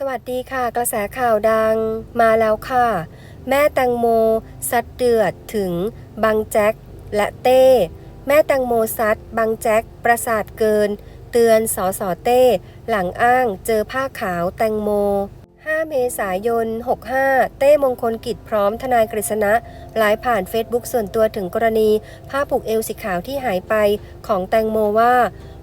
สวัสดีค่ะ กระแสข่าวดังมาแล้วค่ะ แม่แตงโมซัดเดือดถึงบังแจ็คและเต้ แม่แตงโมซัดบังแจ็คประสาทเกิน เตือนสอสอเต้ หลังอ้างเจอผ้าขาวแตงโม 5 เมษายน 65 เต้มงคลกิจพร้อมทนายกฤษณะไลฟ์ผ่านเฟซบุ๊กส่วนตัวถึงกรณี ผ้าผูกเอวสีขาวที่หายไปของแตงโมว่า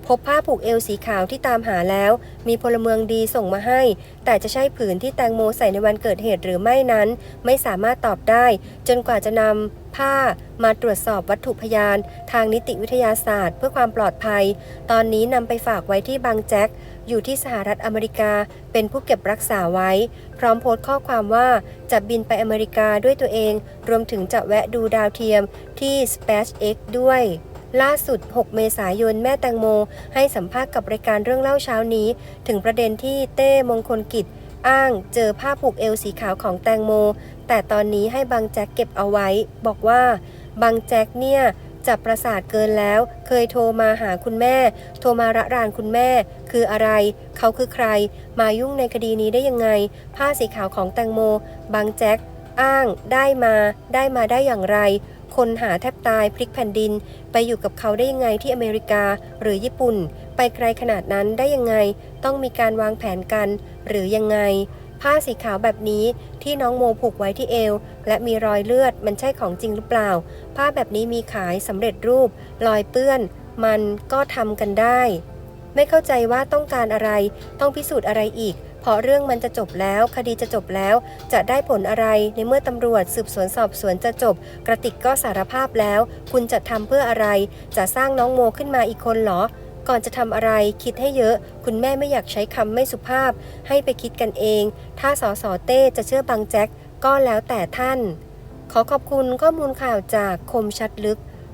พบผ้าผูกเอวสีขาวที่ตามหาแล้ว มีพลเมืองดีส่งมาให้ แต่จะใช่ผืนที่แตงโมใส่ในวันเกิดเหตุหรือไม่นั้น ไม่สามารถตอบได้ จนกว่าจะนำผ้ามาตรวจสอบวัตถุพยาน ทางนิติวิทยาศาสตร์ เพื่อความปลอดภัย ตอนนี้นำไปฝากไว้ที่บางแจ็คอยู่ที่สหรัฐอเมริกา เป็นผู้เก็บรักษาไว้ พร้อมโพสต์ข้อความว่าจะบินไปอเมริกาด้วยตัวเอง รวมถึงจะแวะดูดาวเทียมที่ SpaceX ด้วย ล่าสุด 6 เมษายน แม่แตงโม ให้สัมภาษณ์กับรายการเรื่องเล่าเช้านี้ ถึงประเด็นที่เต้มงคลกิจ อ้างเจอผ้าผูกเอวสีขาวของแตงโม แต่ตอนนี้ให้บางแจ็คเก็บเอาไว้ บอกว่าบางแจ็คเนี่ยจับประสาทเกินแล้ว เคยโทรมาหาคุณแม่ โทรมาระรานคุณแม่ คืออะไร เขาคือใคร มายุ่งในคดีนี้ได้ยังไง ผ้าสีขาวของแตงโม บางแจ็คอ้างได้มา ได้มาได้อย่างไร คนหาแทบตายพลิกแผ่นดิน ไปอยู่กับเขาได้ยังไงที่อเมริกาหรือญี่ปุ่น ไปไกลขนาดนั้นได้ยังไง ต้องมีการวางแผนกัน หรือยังไง ผ้าสีขาวแบบนี้ที่น้องโมผูกไว้ที่เอว และมีรอยเลือดมันใช่ของจริงหรือเปล่า ผ้าแบบนี้มีขายสำเร็จรูป รอยเปื้อน มันก็ทำกันได้ ไม่เข้าใจว่าต้องการอะไร ต้องพิสูจน์อะไรอีก เพราะเรื่องมันจะจบแล้ว คดีจะจบแล้ว จะได้ผลอะไรในเมื่อตำรวจสืบสวนสอบสวนจะจบ กระติกก็สารภาพแล้ว คุณจะทำเพื่ออะไร จะสร้างน้องโมขึ้นมาอีกคนเหรอ ก่อนจะทำอะไรคิดให้เยอะ คุณแม่ไม่อยากใช้คำไม่สุภาพ ให้ไปคิดกันเอง ถ้าสอสอเต้จะเชื่อบังแจ็คก็แล้วแต่ท่าน ขอขอบคุณข้อมูลข่าวจากคมชัดลึก